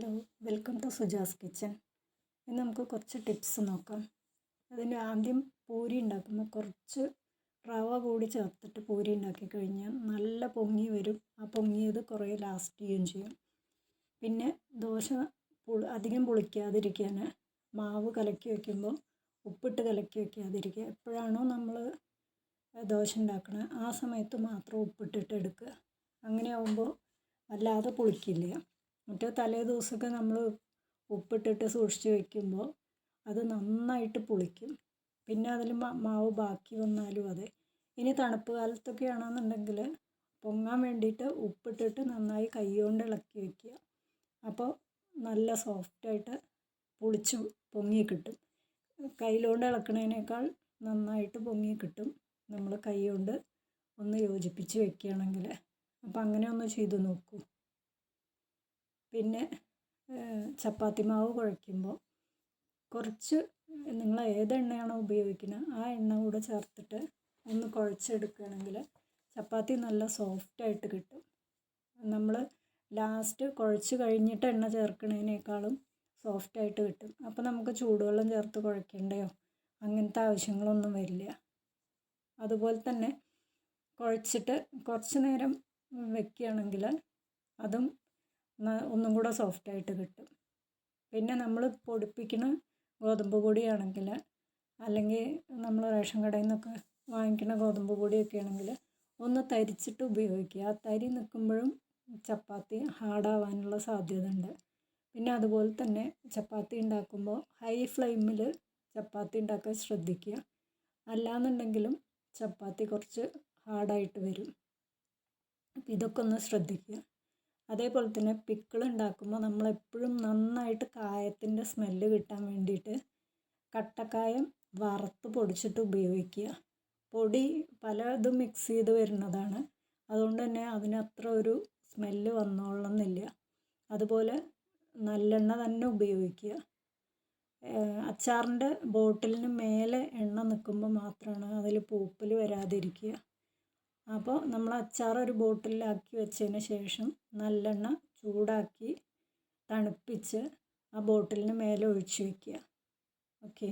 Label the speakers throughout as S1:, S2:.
S1: Hello welcome to Suja's kitchen ഇന്ന് നമുക്ക് കുറച്ച് ടിപ്സ് നോക്കാം. അതിന് ആദ്യം പൂരി ഉണ്ടാക്കുമ്പോൾ കുറച്ച് റവ കൂടി ചേർത്തിട്ട് പൂരി ഉണ്ടാക്കി കഴിഞ്ഞാൽ നല്ല പൊങ്ങി വരും. ആ പൊങ്ങിയത് കുറേ ലാസ്റ്റ് ചെയ്യുകയും ചെയ്യും. പിന്നെ ദോശ അധികം പൊളിക്കാതിരിക്കാൻ മാവ് കലക്കി വയ്ക്കുമ്പോൾ ഉപ്പിട്ട് കലക്കി വയ്ക്കാതിരിക്കുക എപ്പോഴാണോ നമ്മൾ ദോശ ഉണ്ടാക്കണത് ആ സമയത്ത് മാത്രം ഉപ്പിട്ടിട്ട് എടുക്കുക. അങ്ങനെ ആവുമ്പോൾ വല്ലാതെ പുളിക്കില്ല. മറ്റേ തലേ ദിവസമൊക്കെ നമ്മൾ ഉപ്പിട്ടിട്ട് സൂക്ഷിച്ച് വെക്കുമ്പോൾ അത് നന്നായിട്ട് പുളിക്കും. പിന്നെ അതിൽ മാവ് ബാക്കി വന്നാലും അതെ. ഇനി തണുപ്പ് കാലത്തൊക്കെ ആണെന്നുണ്ടെങ്കിൽ പൊങ്ങാൻ വേണ്ടിയിട്ട് ഉപ്പിട്ടിട്ട് നന്നായി കൈകൊണ്ട് ഇളക്കി വയ്ക്കുക അപ്പോൾ നല്ല സോഫ്റ്റായിട്ട് പുളിച്ച് പൊങ്ങി കിട്ടും. കയ്യിലോണ്ട് ഇളക്കണതിനേക്കാൾ നന്നായിട്ട് പൊങ്ങി കിട്ടും. നമ്മൾ കൈ കൊണ്ട് ഒന്ന് യോജിപ്പിച്ച് വെക്കുകയാണെങ്കിൽ. അപ്പോൾ അങ്ങനെ ഒന്ന് ചെയ്ത് നോക്കൂ. പിന്നെ ചപ്പാത്തി മാവ് കുഴയ്ക്കുമ്പോൾ കുറച്ച് നിങ്ങൾ ഏത് എണ്ണയാണോ ഉപയോഗിക്കുന്നത് ആ എണ്ണ കൂടെ ചേർത്തിട്ട് ഒന്ന് കുഴച്ചെടുക്കുകയാണെങ്കിൽ ചപ്പാത്തി നല്ല സോഫ്റ്റായിട്ട് കിട്ടും. നമ്മൾ ലാസ്റ്റ് കുഴച്ച് കഴിഞ്ഞിട്ട് എണ്ണ ചേർക്കുന്നതിനേക്കാളും സോഫ്റ്റായിട്ട് കിട്ടും. അപ്പോൾ നമുക്ക് ചൂടുവെള്ളം ചേർത്ത് കുഴക്കേണ്ടയോ അങ്ങനത്തെ ആവശ്യങ്ങളൊന്നും വരില്ല. അതുപോലെ തന്നെ കുഴച്ചിട്ട് കുറച്ച് നേരം വെക്കുകയാണെങ്കിൽ അതും ഒന്നും കൂടെ സോഫ്റ്റായിട്ട് കിട്ടും. പിന്നെ നമ്മൾ പൊടിപ്പിക്കുന്ന ഗോതമ്പ് പൊടിയാണെങ്കിൽ അല്ലെങ്കിൽ നമ്മൾ റേഷൻ കടയിൽ നിന്നൊക്കെ വാങ്ങിക്കുന്ന ഗോതമ്പ് പൊടിയൊക്കെ ആണെങ്കിൽ ഒന്ന് തരിച്ചിട്ട് ഉപയോഗിക്കുക. ആ തരി നിൽക്കുമ്പോഴും ചപ്പാത്തി ഹാർഡാവാനുള്ള സാധ്യത ഉണ്ട് പിന്നെ അതുപോലെ തന്നെ ചപ്പാത്തി ഉണ്ടാക്കുമ്പോൾ ഹൈ ഫ്ലെയിമിൽ ചപ്പാത്തി ഉണ്ടാക്കാൻ ശ്രദ്ധിക്കുക. അല്ലാന്നുണ്ടെങ്കിലും ചപ്പാത്തി കുറച്ച് ഹാർഡായിട്ട് വരും. ഇതൊക്കെ ഒന്ന് ശ്രദ്ധിക്കുക. അതേപോലെ തന്നെ പിക്കിൾ ഉണ്ടാക്കുമ്പോൾ നമ്മൾ എപ്പോഴും നന്നായിട്ട് കായത്തിന്റെ സ്മെല്ല് കിട്ടാൻ വേണ്ടിയിട്ട് കട്ടക്കായം വറുത്ത് പൊടിച്ചിട്ട് ഉപയോഗിക്കുക. പൊടി പലതും മിക്സ് ചെയ്ത് വരുന്നതാണ്. അതുകൊണ്ട് തന്നെ അതിനത്ര ഒരു സ്മെല്ല് വന്നോളണമെന്നില്ല. അതുപോലെ നല്ലെണ്ണ തന്നെ ഉപയോഗിക്കുക. അച്ചാറിന്റെ ബോട്ടിലിന് മേലെ എണ്ണ നിൽക്കുമ്പോൾ മാത്രമാണ് അതിൽ പൂപ്പൽ വരാതിരിക്കുക. അപ്പോൾ നമ്മൾ അച്ചാർ ഒരു ബോട്ടിലാക്കി വെച്ചതിന് ശേഷം നല്ലെണ്ണ ചൂടാക്കി തണുപ്പിച്ച് ആ ബോട്ടിലിന് മേലെ ഒഴിച്ച് വയ്ക്കുക ഓക്കെ.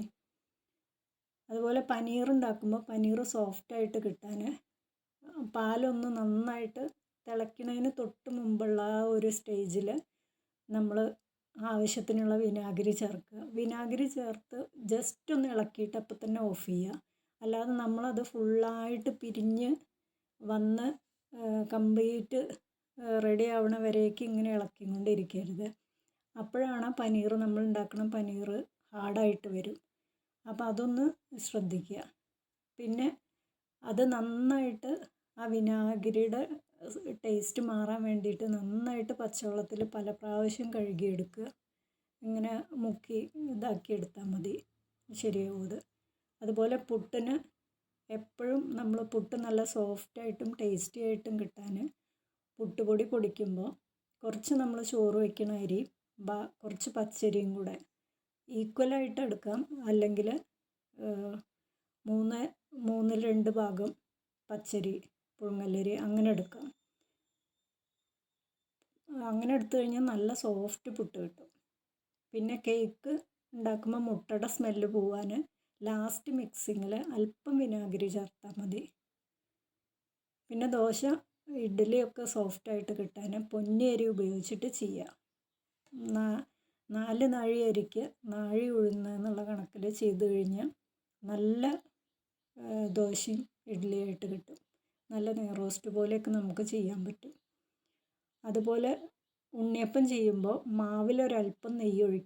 S1: അതുപോലെ പനീർ ഉണ്ടാക്കുമ്പോൾ പനീർ സോഫ്റ്റായിട്ട് കിട്ടാൻ പാലൊന്ന് നന്നായിട്ട് തിളയ്ക്കുന്നതിന് തൊട്ട് മുമ്പുള്ള ആ ഒരു സ്റ്റേജിൽ നമ്മൾ ആവശ്യത്തിനുള്ള വിനാഗിരി ചേർക്കുക. വിനാഗിരി ചേർത്ത് ജസ്റ്റ് ഒന്ന് ഇളക്കിയിട്ട് അപ്പം തന്നെ ഓഫ് ചെയ്യുക. അല്ലാതെ നമ്മളത് ഫുള്ളായിട്ട് പിരിഞ്ഞ് വന്ന് കംപ്ലീറ്റ് റെഡി ആവണ വരേക്ക് ഇങ്ങനെ ഇളക്കിക്കൊണ്ടിരിക്കരുത്. അപ്പോഴാണ് പനീർ നമ്മൾ ഉണ്ടാക്കുന്ന പനീർ ഹാർഡായിട്ട് വരും. അപ്പം അതൊന്ന് ശ്രദ്ധിക്കുക. പിന്നെ അത് നന്നായിട്ട് ആ വിനാഗിരിയുടെ ടേസ്റ്റ് മാറാൻ വേണ്ടിയിട്ട് നന്നായിട്ട് പച്ചവെള്ളത്തിൽ പല പ്രാവശ്യം കഴുകിയെടുക്കുക. ഇങ്ങനെ മുക്കി ഇതാക്കി എടുത്താൽ മതി ശരിയാവും അത് അതുപോലെ പുട്ടിന് എപ്പോഴും നമ്മൾ പുട്ട് നല്ല സോഫ്റ്റ് ആയിട്ടും ടേസ്റ്റി ആയിട്ടും കിട്ടാൻ പുട്ടുപൊടി പൊടിക്കുമ്പോൾ കുറച്ച് നമ്മൾ ചോറ് വയ്ക്കണ അരി കുറച്ച് പച്ചരിയും കൂടെ ഈക്വലായിട്ട് എടുക്കാം. അല്ലെങ്കിൽ മൂന്ന് മൂന്നിൽ രണ്ട് ഭാഗം പച്ചരി പുഴുങ്ങലരി അങ്ങനെ എടുക്കാം. അങ്ങനെ എടുത്തു കഴിഞ്ഞാൽ നല്ല സോഫ്റ്റ് പുട്ട് കിട്ടും. പിന്നെ കേക്ക് ഉണ്ടാക്കുമ്പോൾ മുട്ടയുടെ സ്മെല്ല് പോവാൻ ലാസ്റ്റ് മിക്സിങ്ങിൽ അല്പം വിനാഗിരി ചേർത്താൽ മതി. പിന്നെ ദോശ ഇഡ്ഡലിയൊക്കെ സോഫ്റ്റായിട്ട് കിട്ടാൻ പൊന്നിയരി ഉപയോഗിച്ചിട്ട് ചെയ്യാം നാല് നാഴി അരിക്ക് നാഴി ഉഴുന്ന എന്നുള്ള കണക്കിൽ ചെയ്ത് കഴിഞ്ഞാൽ നല്ല ദോശയും ഇഡ്ഡലിയായിട്ട് കിട്ടും. നല്ല നെയ്റോസ്റ്റ് പോലെയൊക്കെ നമുക്ക് ചെയ്യാൻ പറ്റും. അതുപോലെ ഉണ്ണിയപ്പം ചെയ്യുമ്പോൾ മാവിലൊരല്പം നെയ്യ് ഒഴിക്കുക